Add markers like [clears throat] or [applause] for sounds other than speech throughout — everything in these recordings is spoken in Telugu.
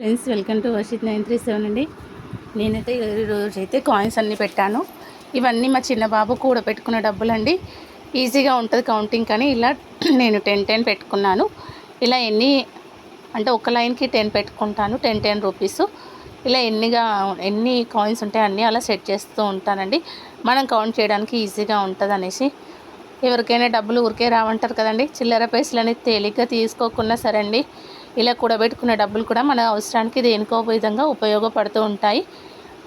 Friends welcome to Varshith nine three seven అండి. నేనైతే ఈ రోజు అయితే కాయిన్స్ అన్నీ పెట్టాను. ఇవన్నీ మా చిన్న బాబు కూడా పెట్టుకున్న డబ్బులు అండి ఈజీగా ఉంటుంది కౌంటింగ్ కానీ ఇలా [clears throat] నేను టెన్ టెన్ పెట్టుకున్నాను. ఇలా ఎన్ని అంటే ఒక లైన్కి టెన్ పెట్టుకుంటాను టెన్ టెన్ రూపీస్. ఇలా ఎన్నిగా ఎన్ని కాయిన్స్ ఉంటాయి అన్నీ అలా సెట్ చేస్తూ ఉంటానండి. మనం కౌంట్ చేయడానికి ఈజీగా ఉంటుంది అనేసి. ఎవరికైనా డబ్బులు ఊరికే రావంటారు కదండి. చిల్లర పైసలు అనేది తేలిగ్గా తీసుకోకుండా సరే అండి. ఇలా కూడబెట్టుకున్న డబ్బులు కూడా మన అవసరానికి దేనికో విధంగా ఉపయోగపడుతూ ఉంటాయి.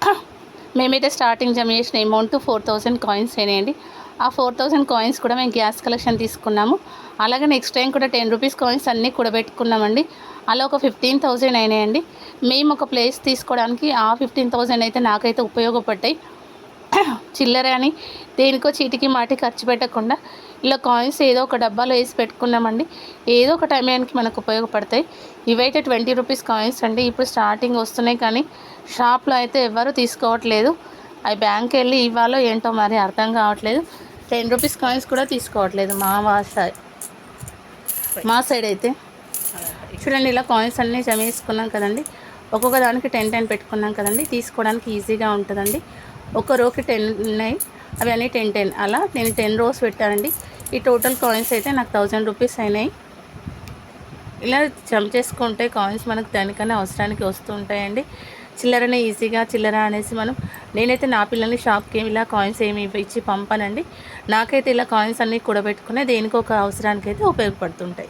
[clears throat] మేమైతే స్టార్టింగ్ జమ చేసిన అమౌంట్ ఫోర్ థౌజండ్ కాయిన్స్ అయినాయండి. ఆ ఫోర్ థౌజండ్ కాయిన్స్ కూడా మేము గ్యాస్ కలెక్షన్ తీసుకున్నాము. అలాగే నెక్స్ట్ టైం కూడా టెన్ రూపీస్ కాయిన్స్ అన్నీ కూడబెట్టుకున్నామండి అలా ఒక ఫిఫ్టీన్ థౌజండ్ అయినాయండి. మేము ఒక ప్లేస్ తీసుకోవడానికి ఆ ఫిఫ్టీన్ థౌజండ్ అయితే నాకైతే ఉపయోగపడ్డాయి. చిల్లర అని దేనికో చీటికి మాటి ఖర్చు పెట్టకుండా ఇలా కాయిన్స్ ఏదో ఒక డబ్బాలో వేసి పెట్టుకున్నామండి. ఏదో ఒక టైంకి మనకు ఉపయోగపడతాయి. ఇవైతే ట్వంటీ రూపీస్ కాయిన్స్ అండి. ఇప్పుడు స్టార్టింగ్ వస్తున్నాయి కానీ షాప్లో అయితే ఎవరు తీసుకోవట్లేదు. అవి బ్యాంక్ వెళ్ళి ఇవ్వాలో ఏంటో మరి అర్థం కావట్లేదు. టెన్ రూపీస్ కాయిన్స్ కూడా తీసుకోవట్లేదు మా వా సైడ్ మా సైడ్ అయితే. చూడండి ఇలా కాయిన్స్ అన్నీ జమ చేసుకున్నాం కదండి. ఒక్కొక్క దానికి టెన్ టెన్ పెట్టుకున్నాం కదండి. తీసుకోవడానికి ఈజీగా ఉంటుందండి. ఒక రోకి టెన్ ఉన్నాయి. అవి అన్నీ టెన్ టెన్. అలా నేను టెన్ రోస్ పెట్టానండి. ఈ టోటల్ కాయిన్స్ అయితే నాకు థౌజండ్ రూపీస్ అయినాయి. ఇలా జమ చేసుకుంటే కాయిన్స్ మనకు దానికన్నా అవసరానికి వస్తూ ఉంటాయండి. చిల్లరనే ఈజీగా చిల్లర అనేసి మనం నేనైతే నా పిల్లల్ని షాప్కి ఏమి ఇలా కాయిన్స్ ఏమి ఇచ్చి పంపానండి. నాకైతే ఇలా కాయిన్స్ అన్నీ కూడబెట్టుకునే దేనికో ఒక అవసరానికి అయితే ఉపయోగపడుతుంటాయి.